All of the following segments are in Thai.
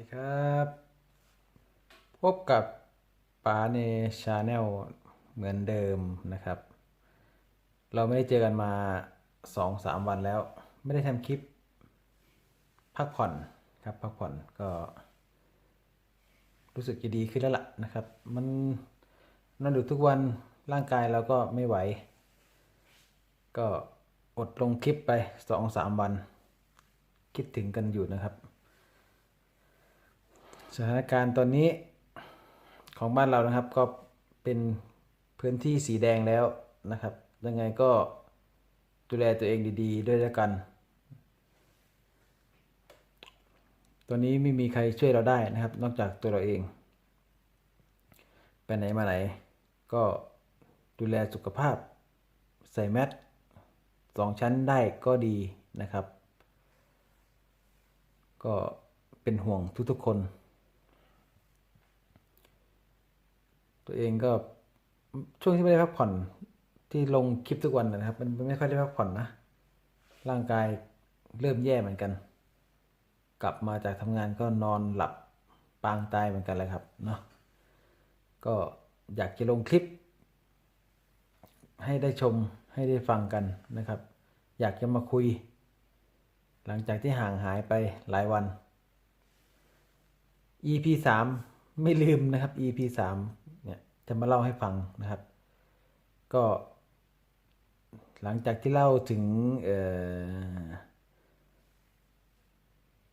ดีครับ พบกับป๋าในชาแนลเหมือนเดิมนะครับ เราไม่ได้เจอกันมาสองสามวันแล้ว ไม่ได้ทำคลิป พักผ่อนครับพักผ่อนก็ รู้สึกจะดีขึ้นแล้วล่ะนะครับ มันนอนดึกทุกวันร่างกายเราก็ไม่ไหว ก็อดลงคลิปไปสองสามวัน คิดถึงกันอยู่นะครับ สถานการณ์ตอนนี้ของบ้านเรานะครับก็เป็นพื้นที่สีแดงแล้วนะครับ ยังไงก็ดูแลตัวเองดี ๆ ด้วยแล้วกันตัวนี้ไม่มีใครช่วยเราได้นะครับ นอกจากตัวเราเอง ไปไหนมาไหน ก็ดูแลสุขภาพ ใส่แมสสองชั้นได้ก็ดีนะครับ ก็เป็นห่วงทุกๆคน ตัวเองก็ช่วงที่ไม่ได้พักผ่อนที่ลงคลิปทุกวันนะครับ มันไม่ค่อยได้พักผ่อนนะ ร่างกายเริ่มแย่เหมือนกัน กลับมาจากทำงานก็นอนหลับปางตายเหมือนกันเลยครับเนาะก็อยากจะลงคลิป ให้ได้ชมให้ได้ฟังกันนะครับ อยากจะมาคุย หลังจากที่ห่างหายไปหลายวัน EP สามไม่ลืมนะครับ EP สาม จะมาเล่าให้ฟังนะครับ ก็ หลังจากที่เล่าถึง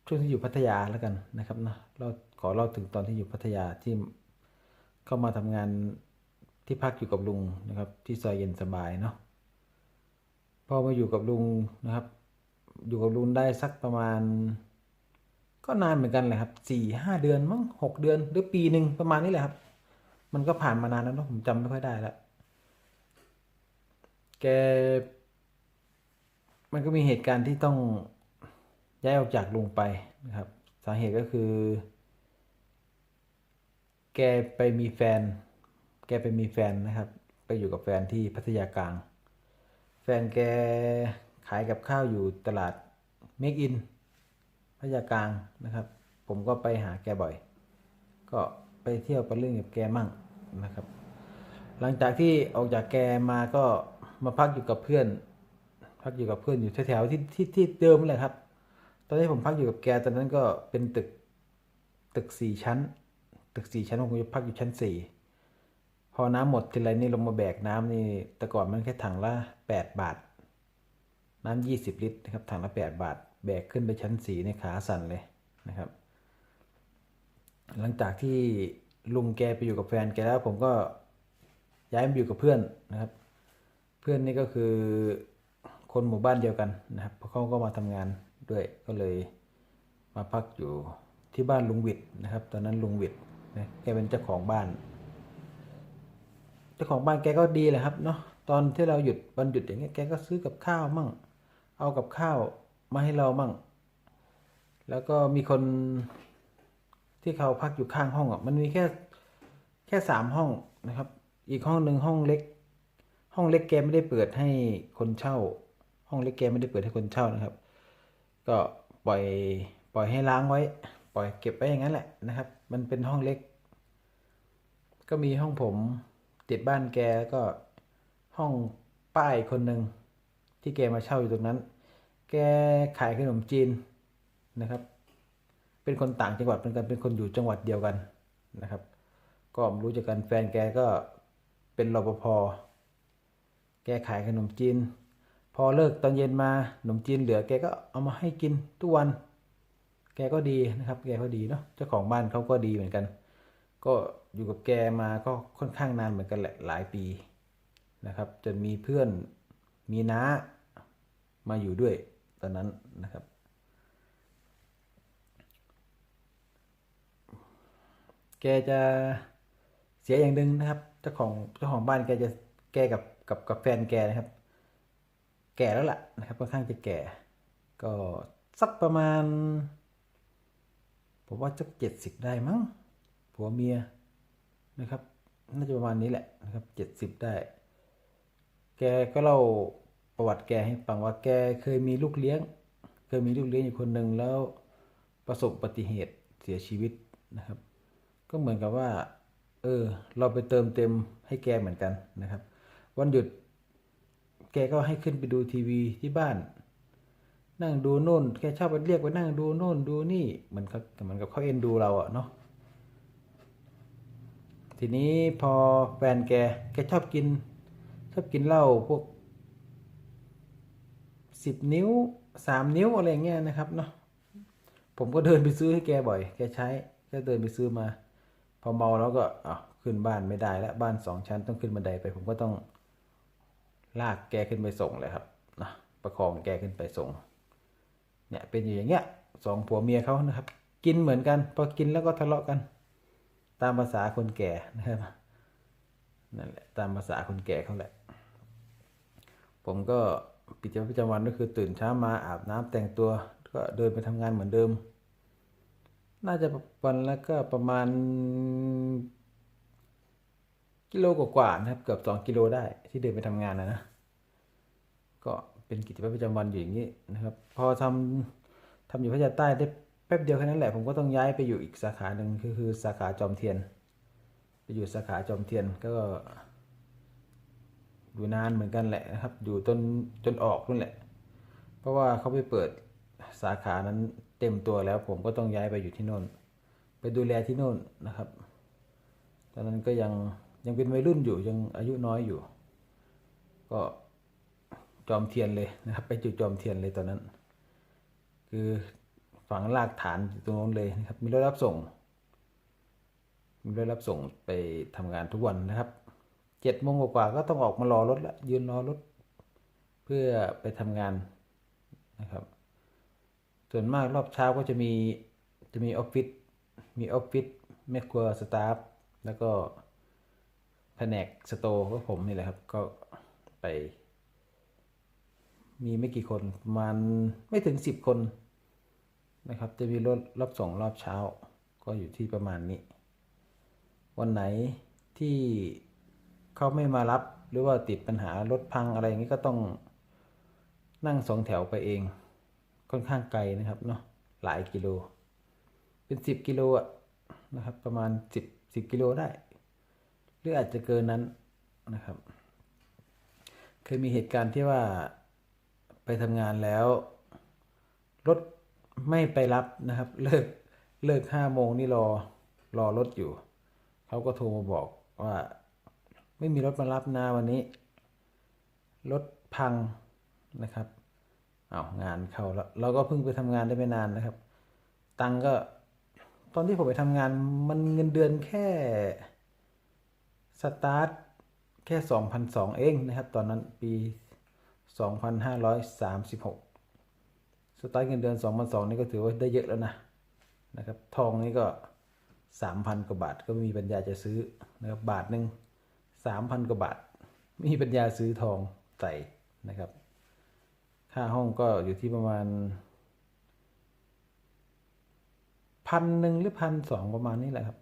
ช่วงที่อยู่พัทยาแล้วกันนะครับนะเราขอเล่าถึงตอนที่อยู่พัทยาที่เข้ามาทำงานที่พักอยู่กับลุงนะครับ ที่ซอยเย็นสบายเนาะพอมาอยู่กับลุงนะครับ อยู่กับลุงได้สักประมาณ ก็นานเหมือนกันเลยครับสี่ห้าเดือนมั้งหกเดือนหรือปีหนึ่งประมาณนี้แหละครับ มันก็ผ่านมานานแล้วนะผมจำไม่ค่อยได้แล้วแก มันก็มีเหตุการณ์ที่ต้องย้ายออกจากลุงไปนะครับ สาเหตุก็คือ แกไปมีแฟน แกไปมีแฟนนะครับ ไปอยู่กับแฟนที่พัทยากลาง แฟนแกขายกับข้าวอยู่ตลาดเมกอินพัทยากลางนะครับ ผมก็ไปหาแกบ่อย ก็ ไปเที่ยวไปเล่นกับแกมั่งนะครับ หลังจากที่ออกจากแกมาก็มาพักอยู่กับเพื่อน พักอยู่กับเพื่อนอยู่แถวๆที่ที่ที่เดิมเลยครับ ตอนที่ผมพักอยู่กับแกตอนนั้นก็เป็นตึกตึกสี่ชั้น ตึกสี่ชั้นผมจะพักอยู่ชั้นสี่พอน้ำหมดทีไรนี่ลงมาแบกน้ำนี่แต่ก่อนมันแค่ถังละแปดบาท น้ำยี่สิบลิตรนะครับถังละแปดบาท แบกขึ้นไปชั้นสี่ในขาสั่นเลยนะครับ หลังจากที่ลุงแกไปอยู่กับแฟนแกแล้ว ผมก็ย้ายมาอยู่กับเพื่อนนะครับ เพื่อนนี่ก็คือคนหมู่บ้านเดียวกันนะครับเพราะเขาก็มาทำงานด้วยก็เลยมาพักอยู่ที่บ้านลุงวิทย์นะครับ ตอนนั้นลุงวิทย์นะแกเป็นเจ้าของบ้าน เจ้าของบ้านแกก็ดีแหละครับเนาะตอนที่เราหยุดวันหยุดอย่างเงี้ยแกก็ซื้อกับข้าวมั่ง เอากับข้าวมาให้เรามั่ง แล้วก็มีคน ที่เขาพักอยู่ข้างห้องอะมันมีแค่แค่สามห้องนะครับ อีกห้องหนึ่งห้องเล็ก ห้องเล็กแกไม่ได้เปิดให้คนเช่า ห้องเล็กแกไม่ได้เปิดให้คนเช่านะครับ ก็ปล่อยปล่อยให้ล้างไว้ ปล่อยเก็บไว้อย่างนั้นแหละนะครับ มันเป็นห้องเล็ก ก็มีห้องผมติดบ้านแกแล้วก็ห้องป้ายคนหนึ่งที่แกมาเช่าอยู่ตรงนั้น แกขายขนมจีนนะครับ เป็นคนต่างจังหวัดเหมือนกันเป็นคนอยู่จังหวัดเดียวกันนะครับ ก็รู้จักกันแฟนแกก็เป็นรปภแกขายขนมจีน พอเลิกตอนเย็นมาขนมจีนเหลือแกก็เอามาให้กินทุกวัน แกก็ดีนะครับ แกก็ดีเนาะเจ้าของบ้านเขาก็ดีเหมือนกัน ก็อยู่กับแกมาก็ค่อนข้างนานเหมือนกันแหละหลายปีนะครับจนมีเพื่อนมีน้ามาอยู่ด้วยตอนนั้นนะครับ แกจะเสียอย่างหนึ่งนะครับ เจ้าของเจ้าของบ้านแกจะแกกับกับกับแฟนแกนะครับ แก่แล้วล่ะนะครับค่อนข้างจะแก่ ก็สักประมาณ ผมว่าสักเจ็ดสิบได้มั้งผัวเมียนะครับ น่าจะประมาณนี้แหละนะครับเจ็ดสิบได้ แกก็เล่าประวัติแกให้ฟังว่าแกเคยมีลูกเลี้ยง เคยมีลูกเลี้ยงอยู่คนหนึ่งแล้วประสบอุบัติเหตุเสียชีวิตนะครับ ก็เหมือนกับว่า เออ เราไปเติมเต็มให้แกเหมือนกันนะครับ วันหยุด แกก็ให้ขึ้นไปดูทีวีที่บ้าน นั่งดูโน่น แกชอบไปเรียกไปนั่งดูโน่นดูนี่เหมือนกับเหมือนกับเขาเอ็นดูเราอะเนาะทีนี้พอแฟนแกแกชอบกิน ชอบกินเหล้าพวกสิบนิ้วสามนิ้วอะไรเงี้ยนะครับเนาะผมก็เดินไปซื้อให้แกบ่อย แกใช้ แกเดินไปซื้อมา อเมาแล้วก็อะขึ้นบ้านไม่ได้แล้วบ้านสองชั้นต้องขึ้นบันไดไป ผมก็ต้องลากแกขึ้นไปส่งเลยครับนะประคองแกขึ้นไปส่ง เนี่ยเป็นอยู่อย่างเงี้ยสองผัวเมียเขานะครับ กินเหมือนกันพอกินแล้วก็ทะเลาะกัน ตามภาษาคนแก่นะครับนั่นแหละตามภาษาคนแก่เขาแหละ ผมก็กิจวัตรประจำวันก็คือตื่นเช้ามาอาบน้ำแต่งตัว ก็เดินไปทำงานเหมือนเดิม น่าจะวันละก็ประมาณ กิโลกว่าๆนะครับ เกือบสองกิโลได้ที่เดินไปทำงานนะนะ ก็เป็นกิจวัตรประจำวันอยู่อย่างนี้นะครับ พอทำทำอยู่พัทยาใต้ได้แป๊บเดียวแค่นั้นแหละ ผมก็ต้องย้ายไปอยู่อีกสาขาหนึ่งคือคือสาขาจอมเทียน ไปอยู่สาขาจอมเทียนก็อยู่นานเหมือนกันแหละนะครับ อยู่จนจนออกนั่นแหละ เพราะว่าเขาไปเปิดสาขานั้น เต็มตัวแล้วผมก็ต้องย้ายไปอยู่ที่โน่น ไปดูแลที่โน่นนะครับ ตอนนั้นก็ยังยังเป็นวัยรุ่นอยู่ยังอายุน้อยอยู่ ก็จอมเทียนเลยนะครับ ไปจุดจอมเทียนเลยตอนนั้น คือฝังรากฐานตรงนู้นเลยนะครับ มีรถรับส่ง มีรถรับส่งไปทำงานทุกวันนะครับเจ็ดโมงกว่าก็ต้องออกมารอรถละยืนรอรถ เพื่อไปทำงานนะครับ ส่วนมากรอบเช้าก็จะมีจะมีออฟฟิศมีออฟฟิศแม่ครัวสตาฟแล้วก็แผนกสโตก็ผมนี่แหละครับ ก็ไป มีไม่กี่คนประมาณไม่ถึงสิบคนนะครับ จะมีรถรับส่งรอบเช้า ก็อยู่ที่ประมาณนี้ วันไหนที่เขาไม่มารับหรือว่าติดปัญหารถพังอะไรอย่างนี้ก็ต้องนั่งสองแถวไปเอง ค่อนข้างไกลนะครับเนาะหลายกิโล เป็นสิบกิโลอะนะครับ ประมาณสิบสิบกิโลได้ หรืออาจจะเกินนั้นนะครับ เคยมีเหตุการณ์ที่ว่าไปทำงานแล้วรถไม่ไปรับนะครับ เลิกเลิกห้าโมงนี่รอรอรถอยู่ เขาก็โทรมาบอกว่า ไม่มีรถมารับนะวันนี้ รถพังนะครับ เอางานเข้าแล้วเราก็เพิ่งไปทำงานได้ไม่นานนะครับ ตังก็ตอนที่ผมไปทำงานมันเงินเดือนแค่สตาร์ทแค่สองพันสองเองนะครับ ตอนนั้นปีสองพันห้าร้อยสามสิบหกสตาร์ทเงินเดือนสองพันสองนี่ก็ถือว่าได้เยอะแล้วนะนะครับ ทองนี่ก็สามพันกว่าบาทก็มีปัญญาจะซื้อนะครับบาทหนึ่งสามพันกว่าบาท มีปัญญาซื้อทองใส่นะครับ ค่าห้องก็อยู่ที่ประมาณพันหนึ่งหรือพันสองประมาณนี้แหละครับ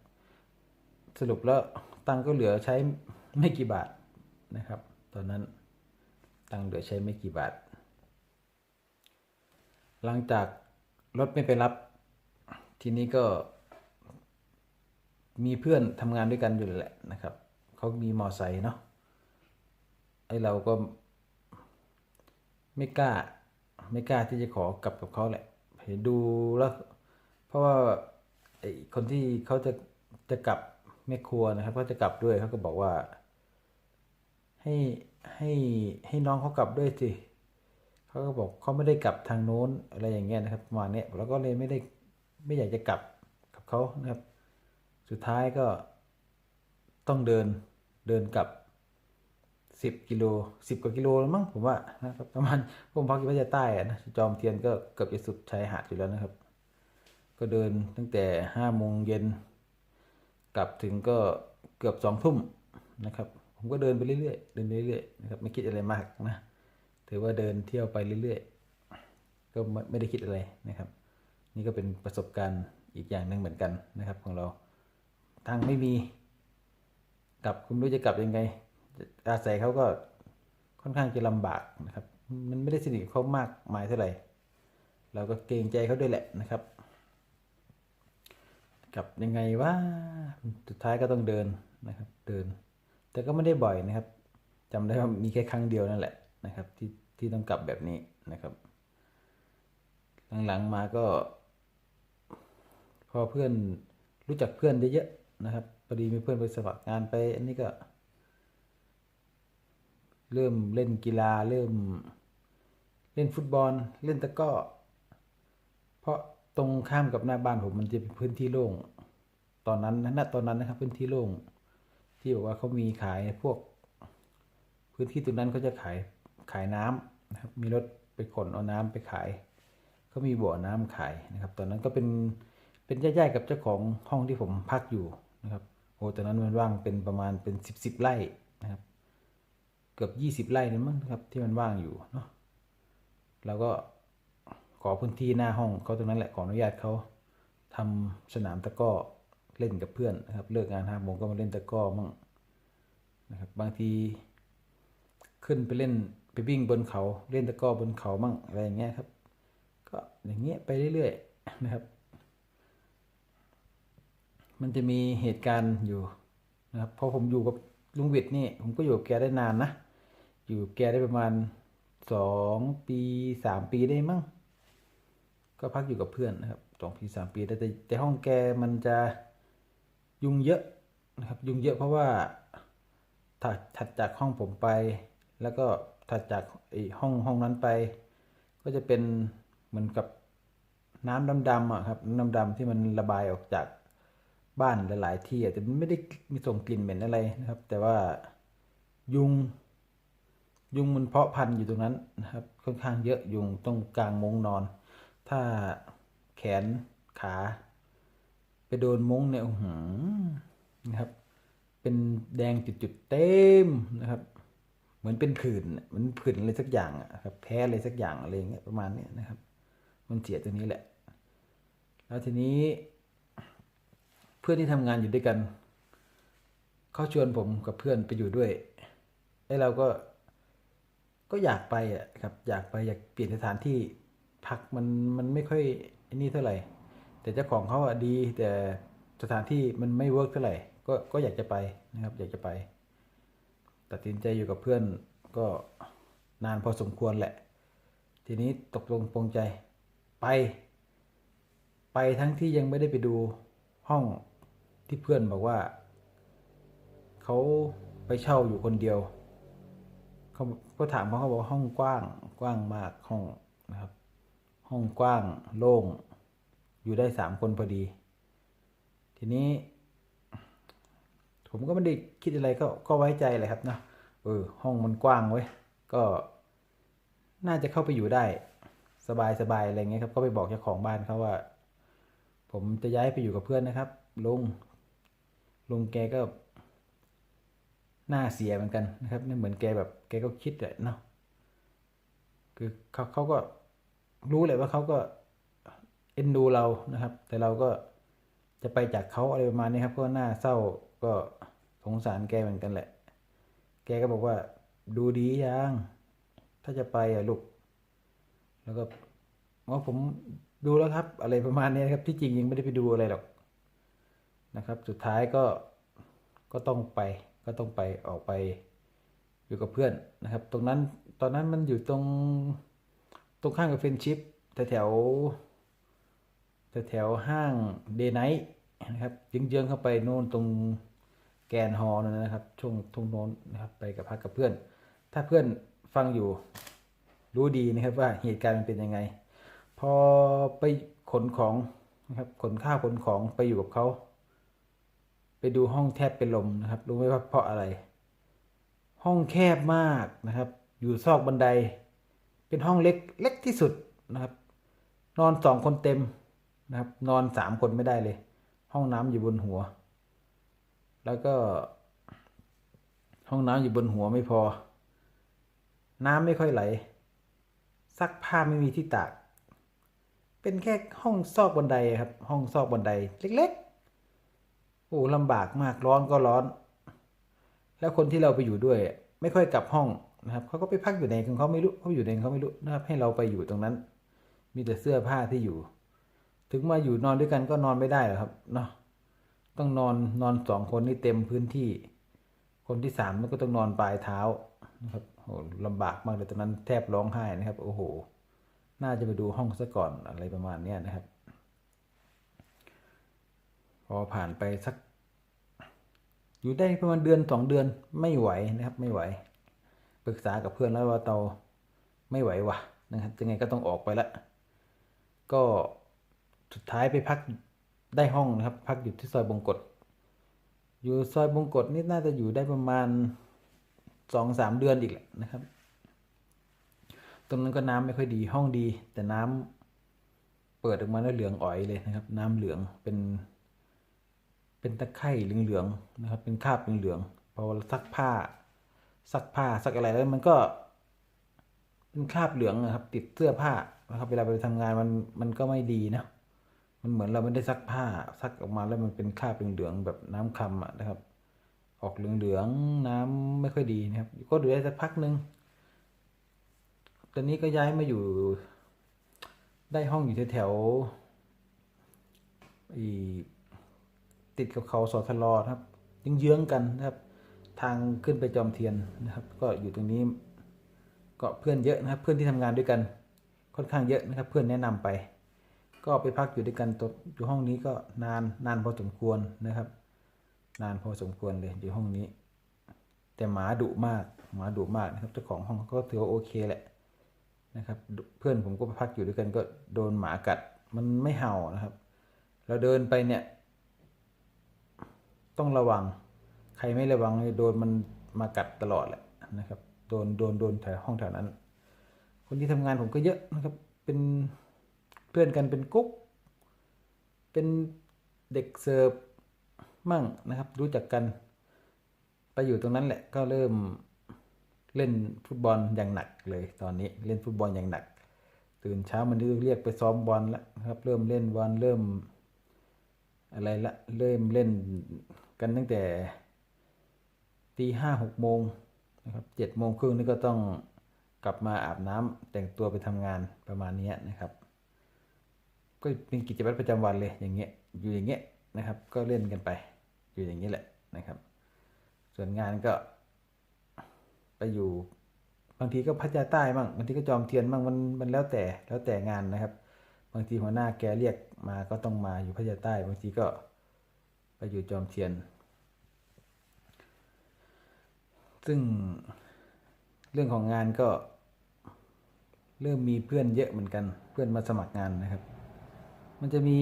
สรุปแล้วตังก็เหลือใช้ไม่กี่บาทนะครับ ตอนนั้นตังเหลือใช้ไม่กี่บาท หลังจากรถไม่ไปรับ ทีนี้ก็ มีเพื่อนทำงานด้วยกันอยู่แหละนะครับ เขามีมอไซค์เนาะไอเราก็ ไม่กล้า ไม่กล้าที่จะขอกลับกับเขาแหละ เห็นดูแล้ว เพราะว่าไอคนที่เขาจะจะกลับแม่ครัวนะครับเขาจะกลับด้วยเขาก็บอกว่า ให้ให้ให้น้องเขากลับด้วยสิเขาก็บอกเขาไม่ได้กลับทางโน้นอะไรอย่างเงี้ยนะครับประมาณนี้แล้วก็เลยไม่ได้ไม่อยากจะกลับกับเขานะครับ สุดท้ายก็ต้องเดินเดินกลับ สิบกิโลสิบกว่ากิโลแล้วมั้งผมว่านะครับประมาณผมพักอยู่พัทยาใต้อะนะจอมเทียนก็เกือบจะสุดชายหาดอยู่แล้วนะครับ ก็เดินตั้งแต่ห้าโมงเย็นกลับถึงก็เกือบสองทุ่มนะครับ ผมก็เดินไปเรื่อยๆเดินไปเรื่อยๆนะครับไม่คิดอะไรมากนะถือว่าเดินเที่ยวไปเรื่อยๆ ก็ไม่ได้คิดอะไรนะครับ นี่ก็เป็นประสบการณ์อีกอย่างหนึ่งเหมือนกันนะครับของเราทางไม่มีกลับคุณรู้จะกลับยังไง อาศัยเขาก็ค่อนข้างจะลำบากนะครับ มันไม่ได้สนิทกับเขามากมายเท่าไหร่ เราก็เกรงใจเขาด้วยแหละนะครับกลับยังไงว่าสุดท้ายก็ต้องเดินนะครับ เดิน แต่ก็ไม่ได้บ่อยนะครับจำได้ว่ามีแค่ครั้งเดียวนั่นแหละนะครับ ที่ที่ต้องกลับแบบนี้นะครับ หลังๆมาก็ พอเพื่อนรู้จักเพื่อนเยอะๆนะครับพอดีมีเพื่อนไปสมัครงานไป อันนี้ก็ เริ่มเล่นกีฬาเริ่มเล่นฟุตบอลเล่นตะก้อเพราะตรงข้ามกับหน้าบ้านผมมันจะเป็นพื้นที่โล่งตอนนั้นนะณตอนนั้นนะครับพื้นที่โล่งที่บอกว่าเขามีขายพวก พื้นที่ตรงนั้นเขาจะขายขายน้ำนะครับมีรถไปขนเอาน้ำไปขายเขามีบ่อน้ำขายนะครับ ตอนนั้นก็เป็นเป็นญาติๆกับเจ้าของห้องที่ผมพักอยู่นะครับโอ้ตอนนั้นมันว่างเป็นประมาณเป็นสิบสิบไร่นะครับ เกือบยี่สิบไร่นั่มั้งครับ ที่มันว่างอยู่เนาะแล้วก็ขอพื้นที่หน้าห้องเขาตรงนั้นแหละขออนุญาตเขาทำสนามตะก้อเล่นกับเพื่อนนะครับ เลิกงานห้าโมงก็มาเล่นตะก้อมั่งนะครับ บางทีขึ้นไปเล่นไปวิ่งบนเขาเล่นตะก้อบนเขามั่งอะไรอย่างเงี้ยครับ ก็อย่างเงี้ยไปเรื่อยๆนะครับ มันจะมีเหตุการณ์อยู่นะครับพอผมอยู่กับลุงวิทย์นี่ผมก็อยู่กับแกได้นานนะ อยู่แกได้ประมาณสองปีสามปีได้มั้งก็พักอยู่กับเพื่อนนะครับสองปีสามปีแต่แต่แต่ห้องแกมันจะยุงเยอะนะครับ ยุงเยอะเพราะว่าถัดถัดจากห้องผมไป แล้วก็ถัดจากไอห้องห้องนั้นไป ก็จะเป็นเหมือนกับน้ำดำๆอะครับน้ำดำๆที่มันระบายออกจากบ้านหลาย ๆ ที่อะแต่มันไม่ได้มีส่งกลิ่นเหม็นอะไรนะครับ แต่ว่ายุง ยุงมันเพาะพันธุ์อยู่ตรงนั้นนะครับ ค่อนข้างเยอะยุงต้องกลางมุ้งนอน ถ้าแขนขา ไปโดนมุ้งเนี่ยอื้อหืนะครับ เป็นแดงจุดๆเต็มนะครับ เหมือนเป็นผื่นเหมือนผื่นอะไรสักอย่างอะครับ แพ้อะไรสักอย่างอะไรเงี้ยประมาณเนี้ยนะครับ มันเสียตรงนี้แหละ แล้วทีนี้ เพื่อนที่ทำงานอยู่ด้วยกันเขาชวนผมกับเพื่อนไปอยู่ด้วยไอ้เราก็ ก็อยากไปอะครับ อยากไปอยากเปลี่ยนสถานที่พักมันมันไม่ค่อยอนี่เท่าไหร่ แต่เจ้าของเขาอะดีแต่สถานที่มันไม่เวิร์กเท่าไหร่ก็ก็อยากจะไปนะครับ อยากจะไป ตัดสินใจอยู่กับเพื่อนก็นานพอสมควรแหละ ทีนี้ตกลงปรงใจไป ไปทั้งที่ยังไม่ได้ไปดูห้องที่เพื่อนบอกว่า เขาไปเช่าอยู่คนเดียว เขาก็ถามเขาเขาบอกว่าห้องกว้างกว้างมากห้องนะครับ ห้องกว้างโล่งอยู่ได้สามคนพอดี ทีนี้ ผมก็ไม่ได้คิดอะไรก็ก็ไว้ใจเลยครับนะเออห้องมันกว้างเว้ยก็น่าจะเข้าไปอยู่ได้ สบายสบายอะไรเงี้ยครับ ก็ไปบอกเจ้าของบ้านเขาว่า ผมจะย้ายไปอยู่กับเพื่อนนะครับลุงลุงแกก็ หน้าเสียเหมือนกันนะครับนี่เหมือนแกแบบแกก็คิดแหละเนาะคือเขาเขาก็รู้แหละว่าเขาก็เอ็นดูเรานะครับ แต่เราก็จะไปจากเขาอะไรประมาณนี้ครับก็หน้าเศร้าก็สงสารแกเหมือนกันแหละ แกก็บอกว่าดูดียังถ้าจะไปอะลูก แล้วก็ว่าผมดูแล้วครับ อะไรประมาณนี้นครับที่จริงยังไม่ได้ไปดูอะไรหรอกนะครับ สุดท้ายก็ก็ต้องไป ก็ต้องไปออกไปอยู่กับเพื่อนนะครับ ตรงนั้นตอนนั้นมันอยู่ตรงตรงข้างกับเฟนชิพแถวแถวแถวห้างเดย์ไนท์นะครับเยื้องๆเข้าไปโน่นตรงแกนฮอลล์นนะครับ ช่วงตรงโน้นนะครับ ไปกับพักกับเพื่อน ถ้าเพื่อนฟังอยู่รู้ดีนะครับว่าเหตุการณ์มันเป็นยังไง พอไปขนของนะครับขนข้าวขนของไปอยู่กับเขา ไปดูห้องแทบเป็นลมนะครับรู้ไหมว่าเพราะอะไร ห้องแคบมากนะครับ อยู่ซอกบันได เป็นห้องเล็กเล็กที่สุดนะครับ นอนสองคนเต็มนะครับ นอนสามคนไม่ได้เลย ห้องน้ำอยู่บนหัว แล้วก็ ห้องน้ำอยู่บนหัวไม่พอ น้ำไม่ค่อยไหล ซักผ้าไม่มีที่ตาก เป็นแค่ห้องซอกบันไดครับ ห้องซอกบันไดเล็ก อ้ลำบากมากร้อนก็ร้อน แล้วคนที่เราไปอยู่ด้วย ไม่ค่อยกลับห้องนะครับเขาก็ไปพักอยู่ในของเขาไม่รู้เขาอยู่ในของเขาไม่รู้นะครับให้เราไปอยู่ตรงนั้น มีแต่เสื้อผ้าที่อยู่ ถึงมาอยู่นอนด้วยกันก็นอนไม่ได้หรอกครับเนาะต้องนอนนอนสองคนนี่เต็มพื้นที่ คนที่สามมันก็ต้องนอนปลายเท้านะครับโหลำบากมากเลยตอนนั้นแทบร้องไห้นะครับ โอ้โห น่าจะไปดูห้องซะก่อนอะไรประมาณเนี้นะครับ พอผ่านไปสัก อยู่ได้ประมาณเดือนสองเดือนไม่ไหวนะครับ ไม่ไหว ปรึกษากับเพื่อนแล้วว่าเราไม่ไหววะนะครับยังไงก็ต้องออกไปละ ก็สุดท้ายไปพักได้ห้องนะครับ พักอยู่ที่ซอยบงกฎอยู่ซอยบงกฎนี่น่าจะอยู่ได้ประมาณสองสามเดือนอีกแหละนะครับ ตรงนั้นก็น้ำไม่ค่อยดีห้องดี แต่น้ำเปิดออกมาแล้วเหลืองอ๋อยเลยนะครับ น้ำเหลืองเป็น เป็นตะไคร่เหลืองๆนะครับ เป็นคราบเหลืองๆพอซักผ้า ซักผ้าซักอะไรแล้วมันก็เป็นคราบเหลืองนะครับ ติดเสื้อผ้านะครับ เวลาไปทำงานมันมันก็ไม่ดีนะมันเหมือนเราไม่ได้ซักผ้าซักออกมาแล้วมันเป็นคราบเหลืองๆแบบน้ำคำอะนะครับ ออกเหลืองๆน้ำไม่ค่อยดีนะครับ ก็ดูได้สักพักหนึ่งตอนนี้ก็ย้ายมาอยู่ ได้ห้องอยู่แถวๆอี ติดกับเขาสอทลอนะครับยังเยื้องกันนะครับ ทางขึ้นไปจอมเทียนนะครับ ก็อยู่ตรงนี้ก็เพื่อนเยอะนะครับ เพื่อนที่ทำงานด้วยกัน ค่อนข้างเยอะนะครับ เพื่อนแนะนำไป ก็ไปพักอยู่ด้วยกันตัวอยู่ห้องนี้ก็นานนานพอสมควรนะครับ นานพอสมควรเลยอยู่ห้องนี้ แต่หมาดุมากหมาดุมากนะครับเจ้าของห้องก็ถือว่าโอเคแหละนะครับ เพื่อนผมก็ไปพักอยู่ด้วยกันก็โดนหมากัด มันไม่เห่านะครับ เราเดินไปเนี่ย ต้องระวัง ใครไม่ระวังเนี่ยโดนมันมากัดตลอดแหละนะครับ โดนโดนโดนแถวห้องแถวนั้น คนที่ทำงานผมก็เยอะนะครับ เป็นเพื่อนกันเป็นกุ๊ก เป็นเด็กเสิร์ฟมั่งนะครับ รู้จักกัน ไปอยู่ตรงนั้นแหละก็เริ่มเล่นฟุตบอลอย่างหนักเลยตอนนี้เล่นฟุตบอลอย่างหนัก ตื่นเช้ามันเรียกไปซ้อมบอลแล้วครับ เริ่มเล่นบอลเริ่มอะไรละเริ่มเล่น กันตั้งแต่ตีห้าหกโมงนะครับเจ็ดโมงครึ่งนี่ก็ต้องกลับมาอาบน้ำแต่งตัวไปทำงานประมาณนี้นะครับ ก็เป็นกิจวัตรประจำวันเลยอย่างเงี้ยอยู่อย่างเงี้ยนะครับ ก็เล่นกันไปอยู่อย่างนี้แหละนะครับ ส่วนงานก็ ไปอยู่บางทีก็พัทยาใต้บ้างบางทีก็จอมเทียนบ้างมันมันแล้วแต่แล้วแต่งานนะครับ บางทีหัวหน้าแกเรียกมาก็ต้องมาอยู่พัทยาใต้ บางทีก็ อยู่จอมเทียน ซึ่งเรื่องของงานก็เริ่มมีเพื่อนเยอะเหมือนกัน เพื่อนมาสมัครงานนะครับ มันจะมี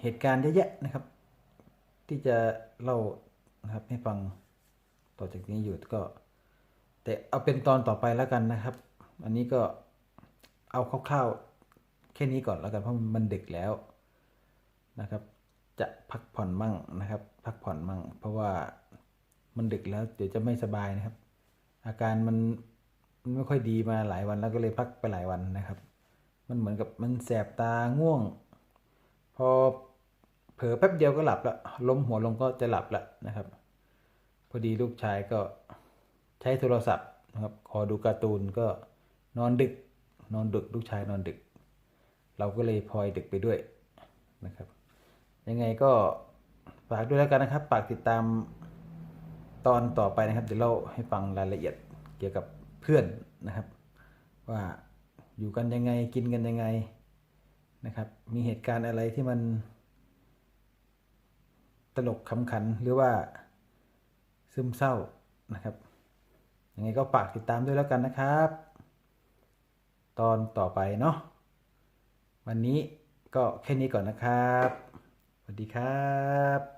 เหตุการณ์เยอะแยะนะครับ ที่จะเล่านะครับให้ฟังต่อจากนี้อยู่ก็ แต่เอาเป็นตอนต่อไปแล้วกันนะครับ อันนี้ก็เอาคร่าวๆแค่นี้ก่อนแล้วกันเพราะมันดึกแล้วนะครับ จะพักผ่อนมั่งนะครับ พักผ่อนมั่ง เพราะว่ามันดึกแล้วเดี๋ยวจะไม่สบายนะครับ อาการมันไม่ค่อยดีมาหลายวันแล้วก็เลยพักไปหลายวันนะครับ มันเหมือนกับมันแสบตาง่วง พอเผลอแป๊บเดียวก็หลับละล้มหัวลงก็จะหลับละนะครับ พอดีลูกชายก็ใช้โทรศัพท์นะครับขอดูการ์ตูนก็นอนดึก นอนดึกลูกชายนอนดึก เราก็เลยพลอยดึกไปด้วยนะครับ ยังไงก็ฝากด้วยแล้วกันนะครับฝากติดตามตอนต่อไปนะครับเดี๋ยวเล่าให้ฟังรายละเอียดเกี่ยวกับเพื่อนนะครับ ว่าอยู่กันยังไงกินกันยังไงนะครับ มีเหตุการณ์อะไรที่มัน ตลกขำขันหรือว่าซึมเศร้านะครับยังไงก็ฝากติดตามด้วยแล้วกันนะครับ ตอนต่อไปเนาะวันนี้ก็แค่นี้ก่อนนะครับ วัสดีครับ